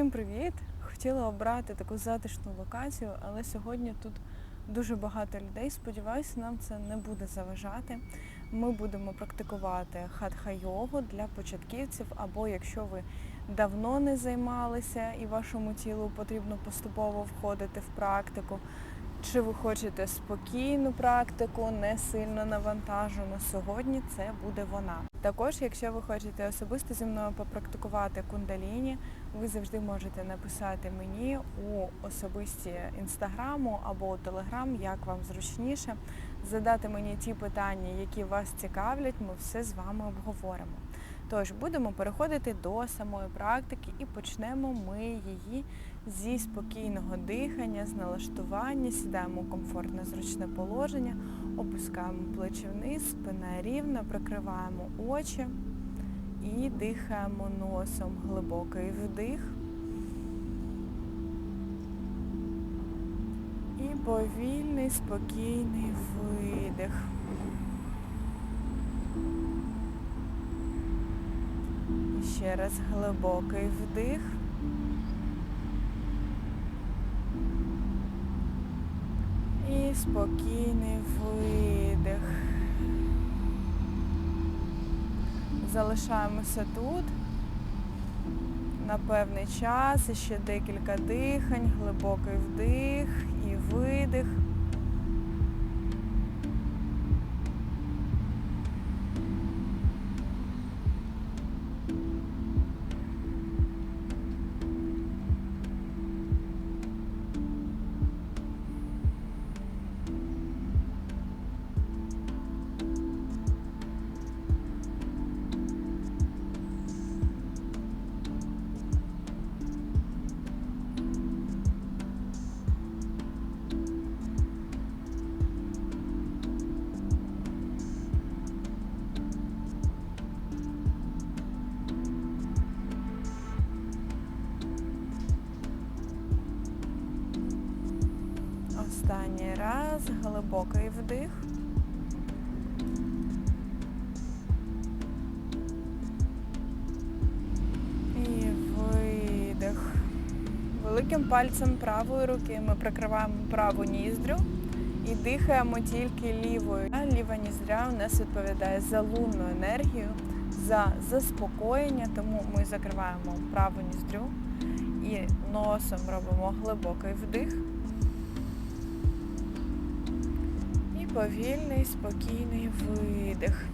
Всім привіт! Хотіла обрати таку затишну локацію, але сьогодні тут дуже багато людей. Сподіваюся, нам це не буде заважати. Ми будемо практикувати хатха-йогу для початківців, або якщо ви давно не займалися і вашому тілу потрібно поступово входити в практику. Чи ви хочете спокійну практику, не сильно навантажену, сьогодні це буде вона. Також, якщо ви хочете особисто зі мною попрактикувати кундаліні, ви завжди можете написати мені у особисті інстаграму або у телеграм, як вам зручніше, задати мені ті питання, які вас цікавлять, ми все з вами обговоримо. Тож будемо переходити до самої практики і почнемо ми її зі спокійного дихання, з налаштування, сідаємо у комфортне зручне положення, опускаємо плечі вниз, спина рівна, прикриваємо очі і дихаємо носом. Глибокий вдих. І повільний, спокійний видих. І ще раз глибокий вдих. І спокійний видих. Залишаємося тут на певний час, і ще декілька дихань, глибокий вдих і видих. Глибокий вдих. І видих. Великим пальцем правої руки ми прикриваємо праву ніздрю і дихаємо тільки лівою. Ліва ніздря у нас відповідає за лунну енергію, за заспокоєння, тому ми закриваємо праву ніздрю і носом робимо глибокий вдих. Повільний, спокійний видих.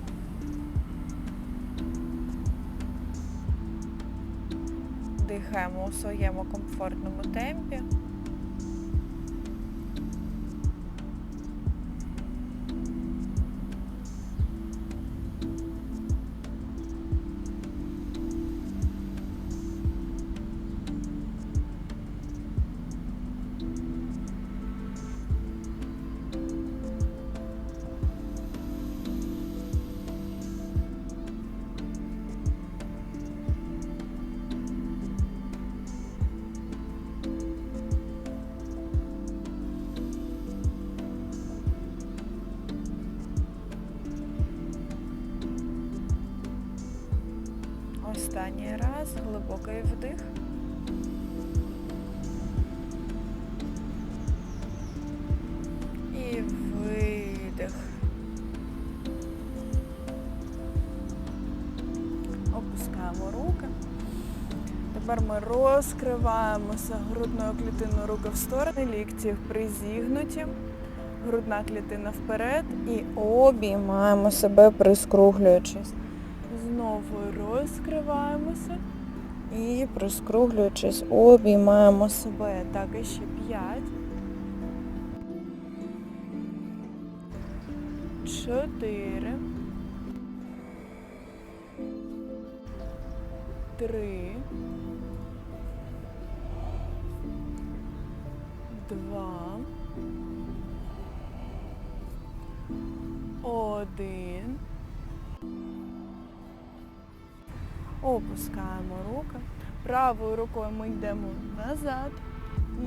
Дихаємо у своєму комфортному темпі. Останній раз глибокий вдих. І видих. Опускаємо руки. Тепер ми розкриваємося грудною клітиною руки в сторони, лікті призігнуті, грудна клітина вперед і обіймаємо себе, прискруглюючись. Знову розкриваємося і прискруглюючись, обіймаємо себе. Так, і ще п'ять. Чотири. Три. Два. Один. Опускаємо руки. Правою рукою ми йдемо назад.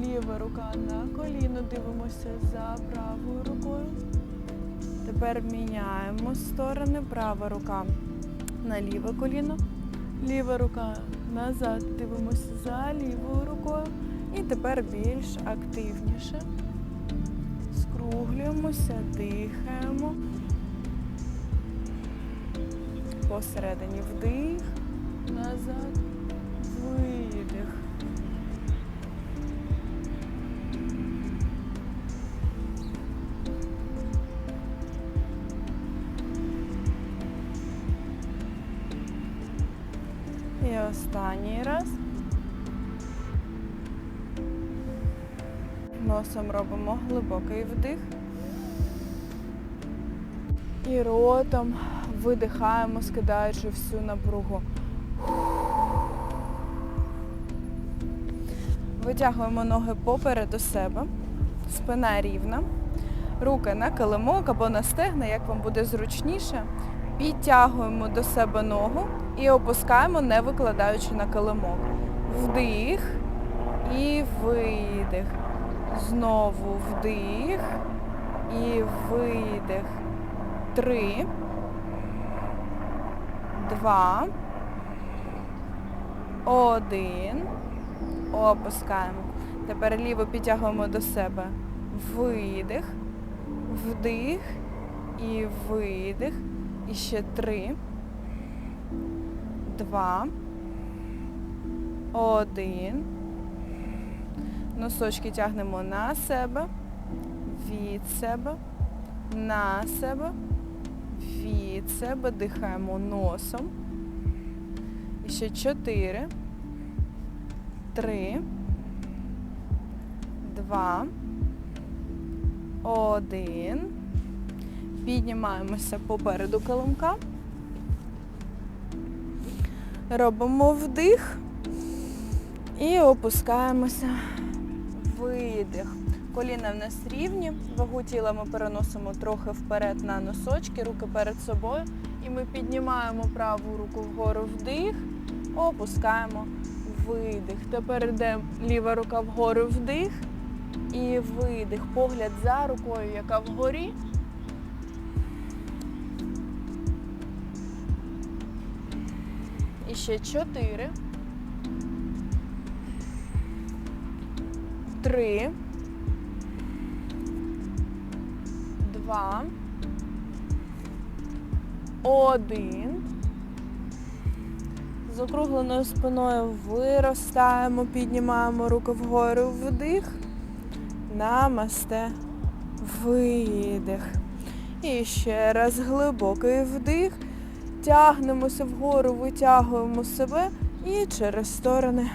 Ліва рука на коліно, дивимося за правою рукою. Тепер міняємо сторони. Права рука на ліве коліно, ліва рука Назад дивимося за лівою рукою. І тепер більш активніше. Скруглюємося, дихаємо. Посередині вдих, назад, видих. І останній раз. Носом робимо глибокий вдих. І ротом видихаємо, скидаючи всю напругу. Витягуємо ноги попереду себе, спина рівна, руки на килимок або на стегна, як вам буде зручніше. Підтягуємо до себе ногу і опускаємо, не викладаючи на килимок. Вдих і видих. Знову вдих і видих. Три. Два. Один. Опускаємо. Тепер ліво підтягуємо до себе. Видих. Вдих і видих. І ще три. Два. Один. Носочки тягнемо на себе, від себе, на себе, від себе. Дихаємо носом. І ще чотири. Три. Два. Один. Піднімаємося попереду килимка. Робимо вдих і опускаємося. Видих. Коліна в нас рівні, вагу тіла ми переносимо трохи вперед на носочки, руки перед собою. І ми піднімаємо праву руку вгору вдих, опускаємо видих. Тепер йде ліва рука вгору вдих і видих. Погляд за рукою, яка вгорі. І ще чотири. Три. Два. Один. З округленою спиною виростаємо, піднімаємо руки вгору вдих. Намасте. Видих. І ще раз глибокий вдих. Тягнемося вгору, витягуємо себе і через сторони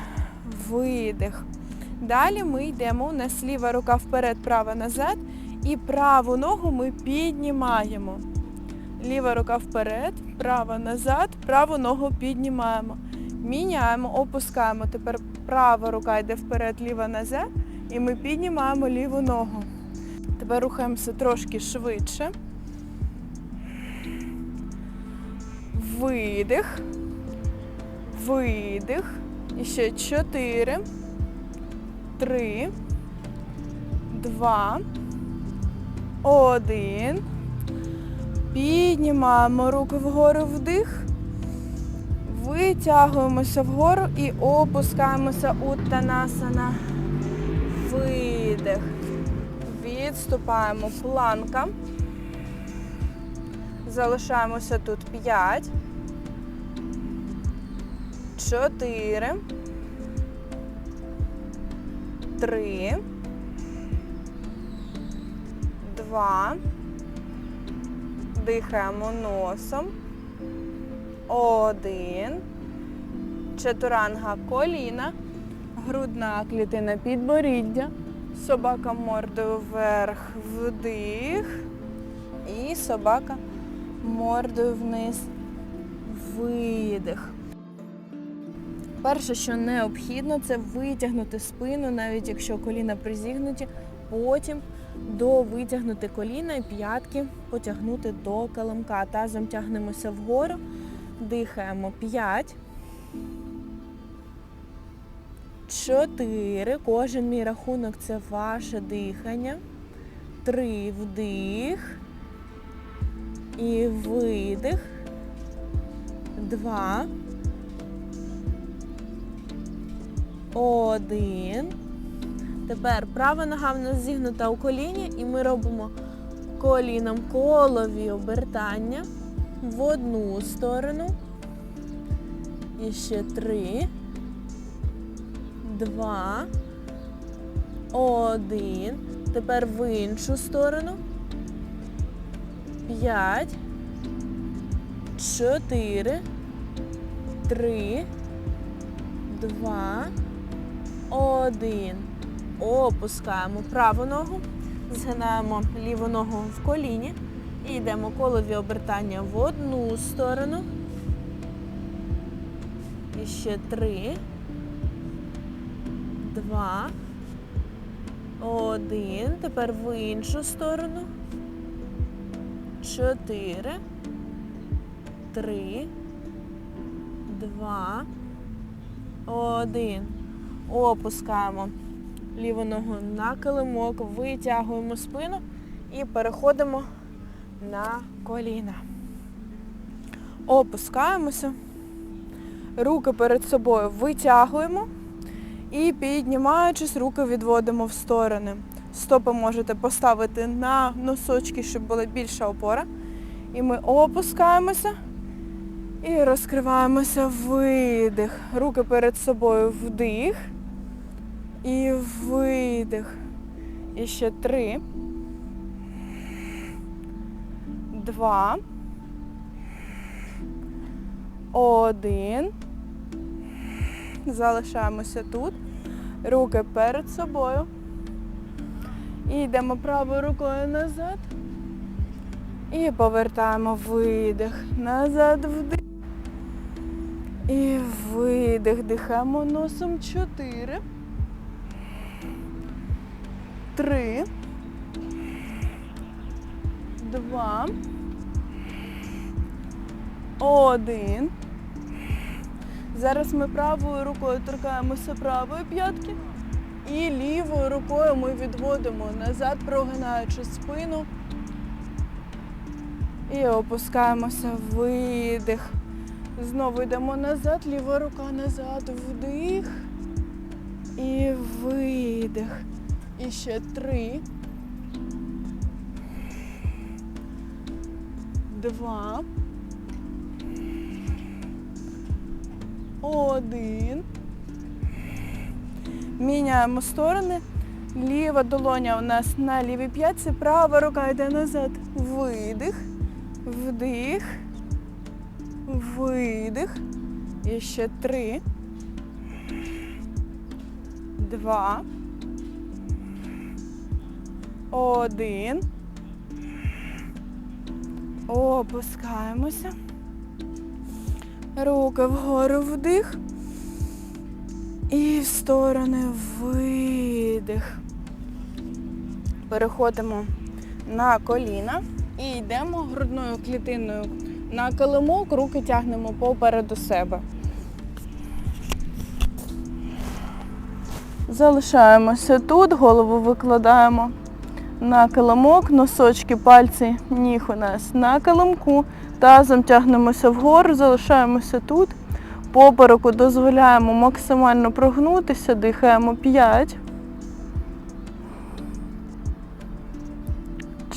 видих. Далі ми йдемо, у нас ліва рука вперед, права назад. І праву ногу ми піднімаємо. Ліва рука вперед, права назад, праву ногу піднімаємо. Міняємо, опускаємо. Тепер права рука йде вперед, ліва назад. І ми піднімаємо ліву ногу. Тепер рухаємося трошки швидше. Видих. Видих. І ще чотири. Три. Два. Один. Піднімаємо руки вгору вдих. Витягуємося вгору і опускаємося у танасана. Видих. Відступаємо планка. Залишаємося тут 5. 4. 3. 2. Дихаємо носом. Один. Чатуранга коліна. Грудна клітина підборіддя. Собака мордою вверх, вдих. І собака мордою вниз. Видих. Перше, що необхідно, це витягнути спину, навіть якщо коліна призігнуті, потім до витягнути коліна і п'ятки потягнути до килимка. Тазом тягнемося вгору, дихаємо 5. Чотири. Кожен мій рахунок це ваше дихання. Три вдих. І видих. Два. Один. Тепер права нога в нас зігнута у коліні, і ми робимо коліном колові обертання в одну сторону. І ще три. Два. Один. Тепер в іншу сторону. П'ять. Чотири. Три. Два. Один. Опускаємо праву ногу. Згинаємо ліву ногу в коліні. І йдемо колові обертання в одну сторону. І ще три. Два. Один. Тепер в іншу сторону. Чотири. Три. Два. Один. Опускаємо ліву ногу на килимок, витягуємо спину і переходимо на коліна. Опускаємося. Руки перед собою витягуємо і піднімаючись, руки відводимо в сторони. Стопи можете поставити на носочки, щоб була більша опора. І ми опускаємося і розкриваємося видих. Руки перед собою вдих. І видих. І ще три. Два. Один. Залишаємося тут. Руки перед собою. І йдемо правою рукою назад. І повертаємо видих. Назад вдих. І видих. Дихаємо носом. Чотири. Три. Два. Один. Зараз ми правою рукою торкаємося правої п'ятки. І лівою рукою ми відводимо назад, прогинаючи спину. І опускаємося видих. Знову йдемо назад, ліва рука назад, вдих. І видих. І ще три. Два. Один. Міняємо сторони. Ліва долоня у нас на лівій п'ятці, права рука йде назад. Видих, вдих, видих. І ще три. Два. Один. Опускаємося. Руки вгору вдих. І в сторони видих. Переходимо на коліна і йдемо грудною клітиною на килимок, руки тягнемо попереду себе. Залишаємося тут, голову викладаємо на килимок, носочки, пальці, ніг у нас на килимку. Тазом тягнемося вгору, залишаємося тут. Попереку дозволяємо максимально прогнутися, дихаємо 5.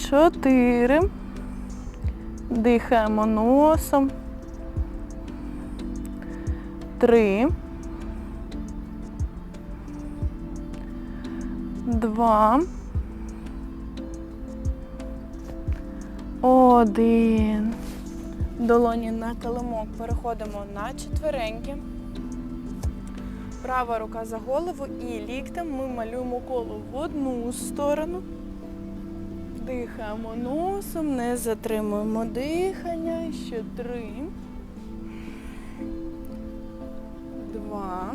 4. Дихаємо носом. 3. 2. Один. Долоні на килимок. Переходимо на четвереньки. Права рука за голову і ліктем ми малюємо коло в одну сторону. Дихаємо носом, не затримуємо дихання. Ще три. Два.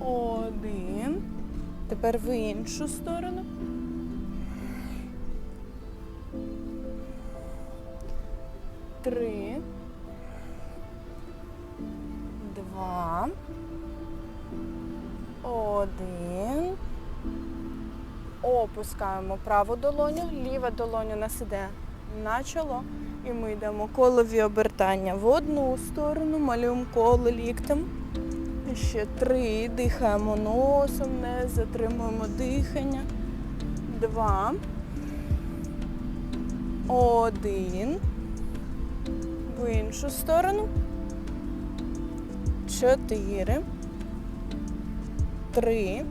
Один. Тепер в іншу сторону. Три. Два. Один. Опускаємо праву долоню, ліва долоня нас іде на чоло. І ми йдемо колові обертання в одну сторону, малюємо коло ліктем. Ще три. Дихаємо носом, не затримуємо дихання. Два. Один. В іншу сторону. Чотири. Три.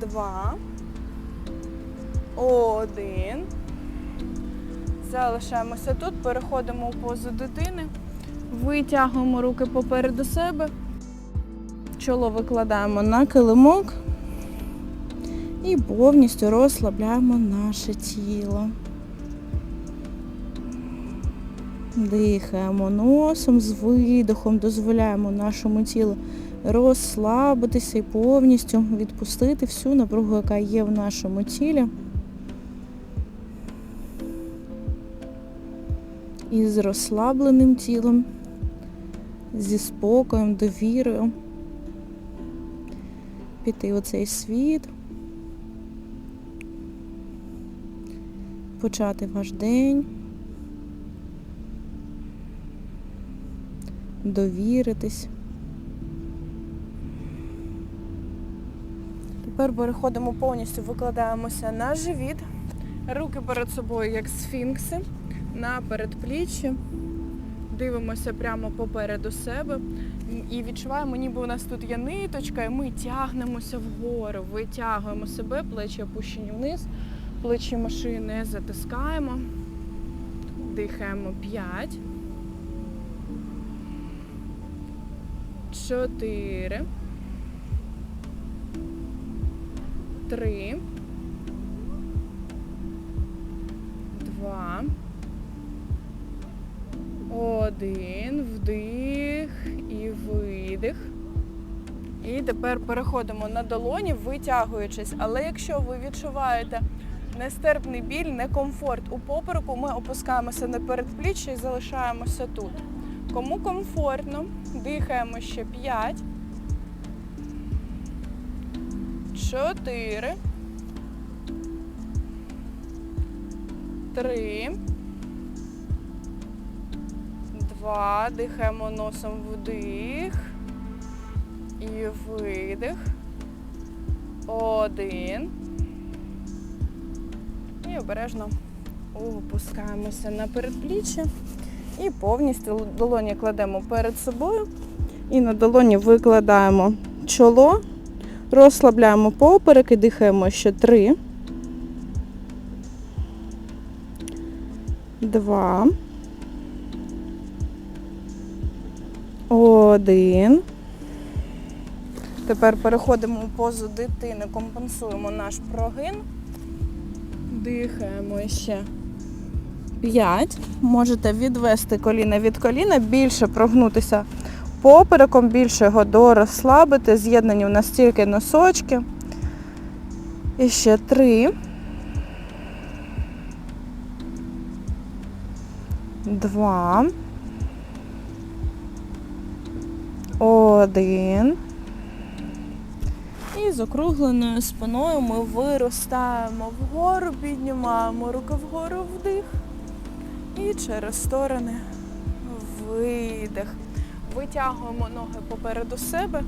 Два. Один. Залишаємося тут, переходимо у позу дитини. Витягуємо руки попереду себе. Чоло викладаємо на килимок і повністю розслабляємо наше тіло. Дихаємо носом з видохом, дозволяємо нашому тілу розслабитися і повністю відпустити всю напругу, яка є в нашому тілі. І з розслабленим тілом, зі спокоєм, довірою піти у цей світ, почати ваш день, довіритись. Тепер переходимо повністю, викладаємося на живіт, руки перед собою, як сфінкси, на передпліччі. Дивимося прямо попереду себе і відчуваємо, ніби у нас тут є ниточка, і ми тягнемося вгору, витягуємо себе, плечі опущені вниз, плечі машини затискаємо. Дихаємо 5. 4. Три. Два. Один. Вдих і видих. І тепер переходимо на долоні, витягуючись. Але якщо ви відчуваєте нестерпний біль, некомфорт у попереку, ми опускаємося на передпліччя і залишаємося тут. Кому комфортно, дихаємо ще 5. 4. 3. 2. Дихаємо носом вдих. І видих. Один. І обережно опускаємося на передпліччя. І повністю долоні кладемо перед собою. І на долоні викладаємо чоло, розслабляємо поперек і дихаємо ще три. Два. Один. Тепер переходимо у позу дитини, компенсуємо наш прогин. Дихаємо ще 5. Можете відвести коліна від коліна, більше прогнутися попереком, більше його дорозслабити. З'єднані у нас тільки носочки. І ще 3. 2. Один. І з округленою спиною ми виростаємо вгору, піднімаємо руки вгору вдих. І через сторони видих. Витягуємо ноги попереду себе.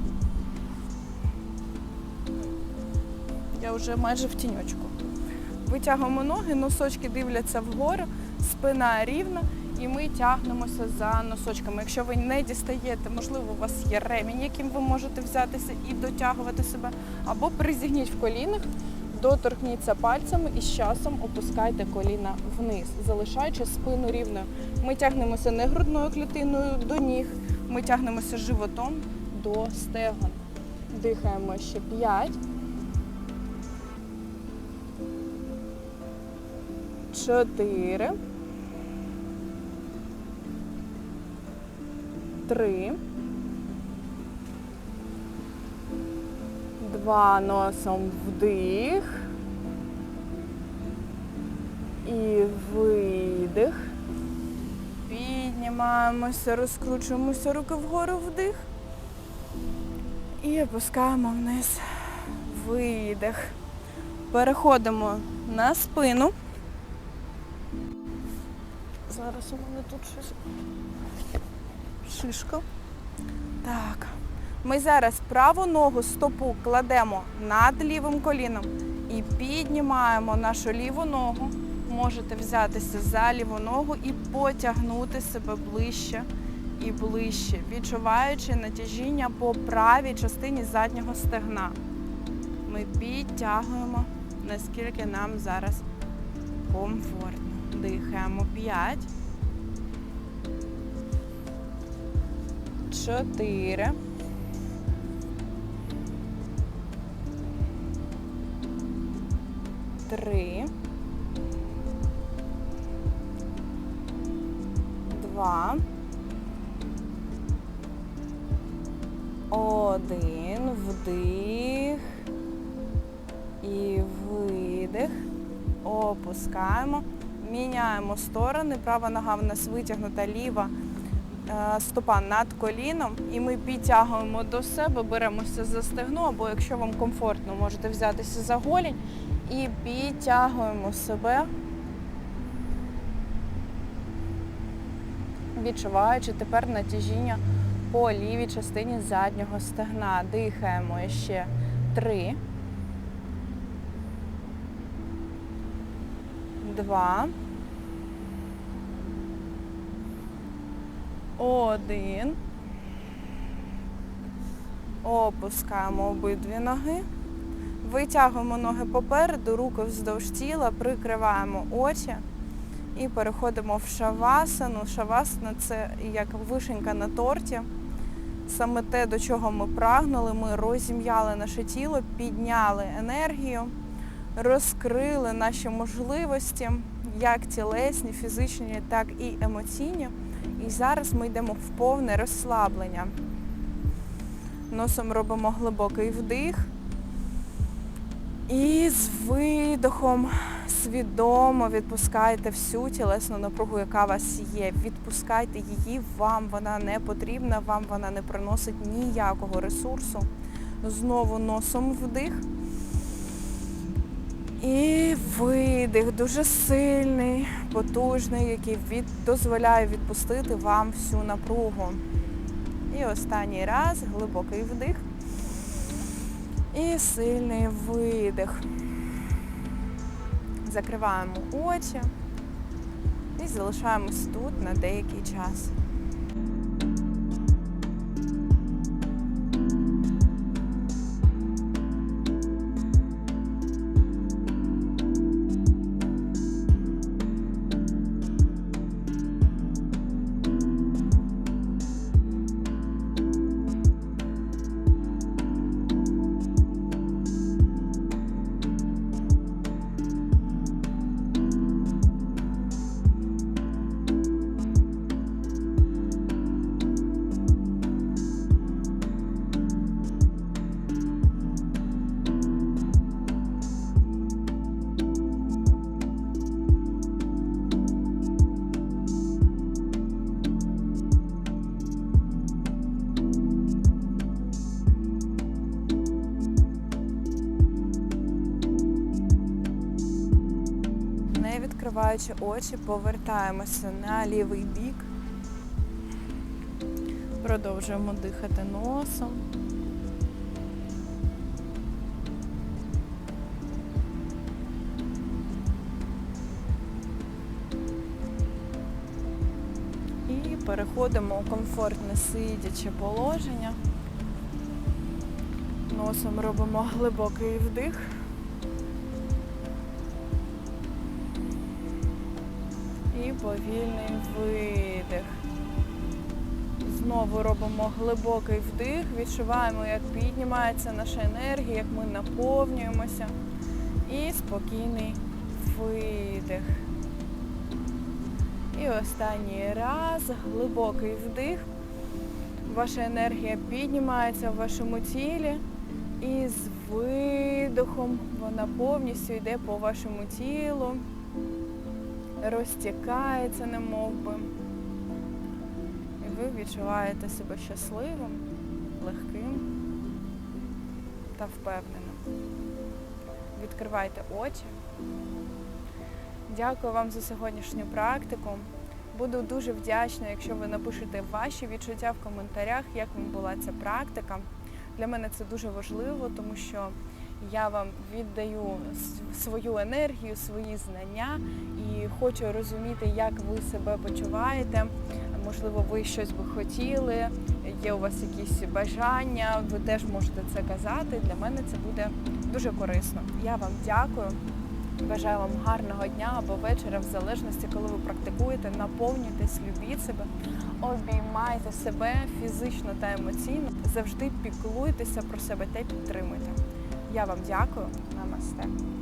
Я вже майже в тіньочку. Витягуємо ноги, носочки дивляться вгору, спина рівна, і ми тягнемося за носочками. Якщо ви не дістаєте, можливо, у вас є ремінь, яким ви можете взятися і дотягувати себе, або призігніть в колінах, доторкніться пальцями і з часом опускайте коліна вниз, залишаючи спину рівною. Ми тягнемося не грудною клітиною до ніг, ми тягнемося животом до стегон. Дихаємо ще 5. Чотири. Три. Два носом вдих. І видих. Піднімаємося, розкручуємося руки вгору вдих. І опускаємо вниз. Видих. Переходимо на спину. Зараз у мене тут щось шишка. Так. Ми зараз праву ногу стопу кладемо над лівим коліном і піднімаємо нашу ліву ногу. Можете взятися за ліву ногу і потягнути себе ближче і ближче, відчуваючи натяжіння по правій частині заднього стегна. Ми підтягуємо, наскільки нам зараз комфортно. Дихаємо 5. 4. Три. Два. Один. Вдих. І видих. Опускаємо. Міняємо сторони. Права нога в нас витягнута, ліва е, стопа над коліном. І ми підтягуємо до себе, беремося за стегно, або якщо вам комфортно, можете взятися за голінь і підтягуємо себе, відчуваючи тепер натяжіння по лівій частині заднього стегна. Дихаємо ще три. Два. Один. Опускаємо обидві ноги. Витягуємо ноги попереду, руки вздовж тіла, прикриваємо очі і переходимо в шавасану. Шавасана це як вишенька на торті. Саме те, до чого ми прагнули, ми розім'яли наше тіло, підняли енергію, розкрили наші можливості, як тілесні, фізичні, так і емоційні. І зараз ми йдемо в повне розслаблення. Носом робимо глибокий вдих. І з видохом свідомо відпускайте всю тілесну напругу, яка у вас є. Відпускайте її вам, вона не потрібна, вам вона не приносить ніякого ресурсу. Знову носом вдих. І видих дуже сильний, потужний, який від... дозволяє відпустити вам всю напругу. І останній раз глибокий вдих. І сильний видих. Закриваємо очі і залишаємось тут на деякий час. Відкриваючи очі, повертаємося на лівий бік. Продовжуємо дихати носом. І переходимо у комфортне сидяче положення. Носом робимо глибокий вдих. І повільний видих. Знову робимо глибокий вдих, відчуваємо, як піднімається наша енергія, як ми наповнюємося. І спокійний видих. І останній раз глибокий вдих. Ваша енергія піднімається в вашому тілі. І з видохом вона повністю йде по вашому тілу розтікається немов би. І ви відчуваєте себе щасливим, легким та впевненим. Відкривайте очі. Дякую вам за сьогоднішню практику. Буду дуже вдячна, якщо ви напишете ваші відчуття в коментарях, як вам була ця практика. Для мене це дуже важливо, тому що я вам віддаю свою енергію, свої знання і хочу розуміти, як ви себе почуваєте. Можливо, ви щось би хотіли, є у вас якісь бажання, ви теж можете це казати. Для мене це буде дуже корисно. Я вам дякую. Бажаю вам гарного дня або вечора, в залежності, коли ви практикуєте, наповнюйтесь, любіть себе, обіймайте себе фізично та емоційно. Завжди піклуйтеся про себе та підтримуйте. Я вам дякую. Намасте.